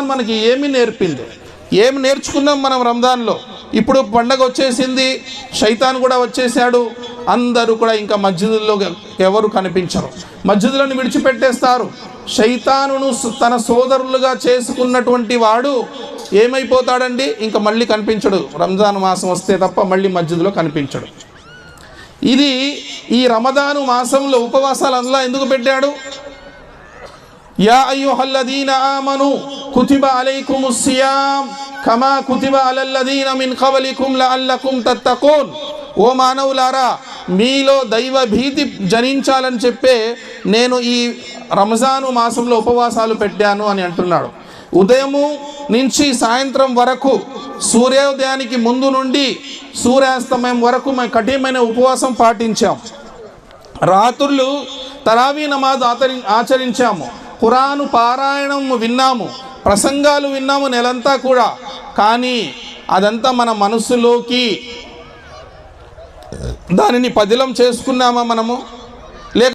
మనకి ఏమి నేర్పింది? ఏమి నేర్చుకున్నాం మనం రంజాన్లో? ఇప్పుడు పండగ వచ్చేసింది శైతాన్ కూడా వచ్చేసాడు అందరూ కూడా ఇంకా మస్జిదుల్లో ఎవరు కనిపించరు. మస్జిదులను విడిచిపెట్టేస్తారు. శైతానును తన సోదరులుగా చేసుకున్నటువంటి వాడు ఏమైపోతాడండి? ఇంకా మళ్ళీ కనిపించడు. రంజాన్ మాసం వస్తే తప్ప మళ్ళీ మస్జిద్లో కనిపించడు. ఇది ఈ రమదాను మాసంలో ఉపవాసాలు అందులో ఎందుకు పెట్టాడు? యా అయ్యుహల్లదీన ఆమను కుతిబ అలైకుముస్ సియామ్ కమా కుతిబ అలల్లదీన మిన్ కబలికుం లఅల్లకుం తత్తకూన్ ఓ మానవులారా మీలో దైవ భీతి జనించాలని చెప్పే నేను ఈ రంజాను మాసంలో ఉపవాసాలు పెట్టాను అని అంటున్నాడు. ఉదయము నుంచి సాయంత్రం వరకు సూర్యోదయానికి ముందు నుండి సూర్యాస్తమయం వరకు మేము కఠినమైన ఉపవాసం పాటించాం. రాత్రులు తరావీ నమాజ్ ఆచరి ఆచరించాము. ఖురాను పారాయణం విన్నాము ప్రసంగాలు విన్నాము నెలంతా కూడా. కానీ అదంతా మన మనసులోకి దానిని పదిలం చేసుకున్నామా మనము?